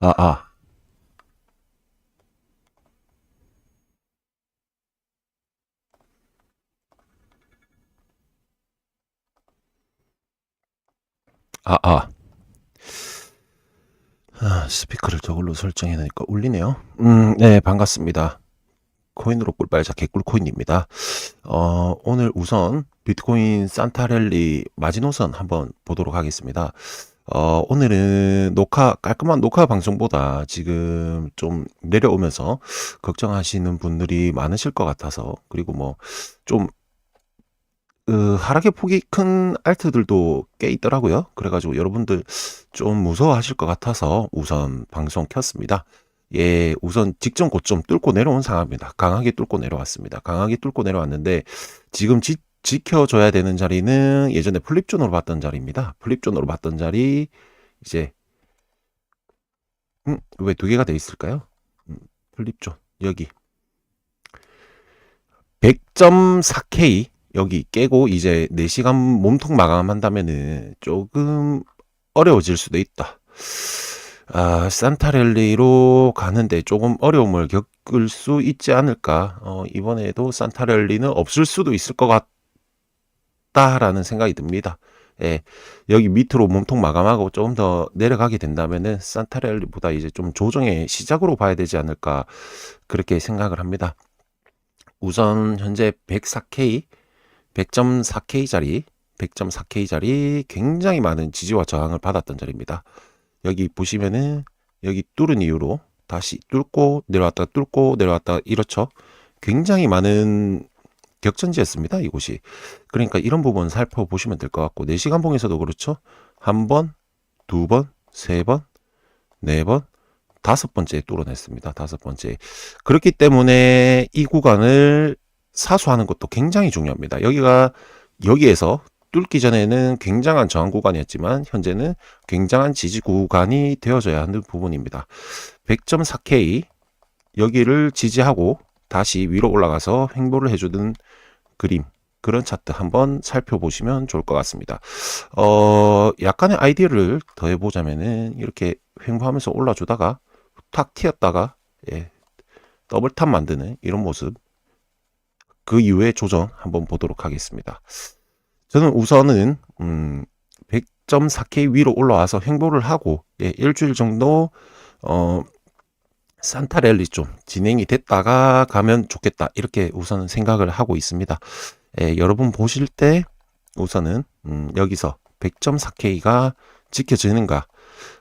아, 아. 아, 아. 아, 스피커를 저걸로 설정해 놓으니까 울리네요. 음, 네, 반갑습니다. 코인으로 꿀빨자 개꿀코인입니다. 어, 오늘 우선 비트코인 산타랠리 마지노선 한번 보도록 하겠습니다. 어, 오늘은 녹화, 깔끔한 녹화 방송보다 지금 좀 내려오면서 걱정하시는 분들이 많으실 것 같아서, 그리고 뭐, 좀, 그, 하락의 폭이 큰 알트들도 꽤 있더라고요. 그래가지고 여러분들 좀 무서워하실 것 같아서 우선 방송 켰습니다. 예, 우선 직전 고점 뚫고 내려온 상황입니다. 강하게 뚫고 내려왔습니다. 강하게 뚫고 내려왔는데 지금 지, 지켜줘야 되는 자리는 예전에 플립존으로 봤던 자리입니다. 플립존으로 봤던 자리 이제 음, 왜 두 개가 돼 있을까요? 음, 플립존 여기 100.4K 여기 깨고 이제 4시간 몸통 마감한다면은 조금 어려워질 수도 있다. 아, 산타랠리로 가는데 조금 어려움을 겪을 수 있지 않을까. 어, 이번에도 산타랠리는 없을 수도 있을 것 같다 라는 생각이 듭니다. 예, 여기 밑으로 몸통 마감하고 조금 더 내려가게 된다면은 산타랠리보다 이제 좀 조정의 시작으로 봐야 되지 않을까. 그렇게 생각을 합니다. 우선 현재 104K, 100.4K 자리, 100.4K 자리 굉장히 많은 지지와 저항을 받았던 자리입니다. 여기 보시면은 여기 뚫은 이후로 다시 뚫고 내려왔다 뚫고 내려왔다 이렇죠. 굉장히 많은 격전지였습니다. 이곳이. 그러니까 이런 부분 살펴보시면 될 것 같고 4시간 봉에서도 그렇죠. 한 번, 두 번, 세 번, 네 번, 다섯 번째 뚫어냈습니다. 다섯 번째. 그렇기 때문에 이 구간을 사수하는 것도 굉장히 중요합니다. 여기가 여기에서 뚫기 전에는 굉장한 저항 구간이었지만 현재는 굉장한 지지 구간이 되어져야 하는 부분입니다. 100.4K 여기를 지지하고 다시 위로 올라가서 횡보를 해주는 그림 그런 차트 한번 살펴보시면 좋을 것 같습니다. 어, 약간의 아이디어를 더해보자면은 이렇게 횡보하면서 올라주다가 탁 튀었다가 예, 더블 탑 만드는 이런 모습 그 이후에 조정 한번 보도록 하겠습니다. 저는 우선은 음, 100.4K 위로 올라와서 횡보를 하고 예, 일주일 정도 어, 산타랠리 좀 진행이 됐다가 가면 좋겠다 이렇게 우선은 생각을 하고 있습니다. 예, 여러분 보실 때 우선은 음, 여기서 100.4K가 지켜지는가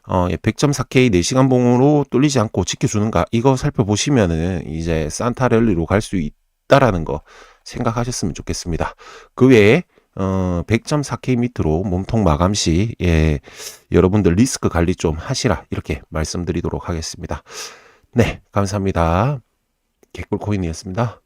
어, 100.4K 4시간 봉으로 뚫리지 않고 지켜주는가 이거 살펴보시면은 이제 산타랠리로 갈 수 있다라는 거 생각하셨으면 좋겠습니다. 그 외에 어, 100.4K 밑으로 몸통 마감 시, 예, 여러분들 리스크 관리 좀 하시라. 이렇게 말씀드리도록 하겠습니다. 네, 감사합니다. 개꿀 코인이었습니다.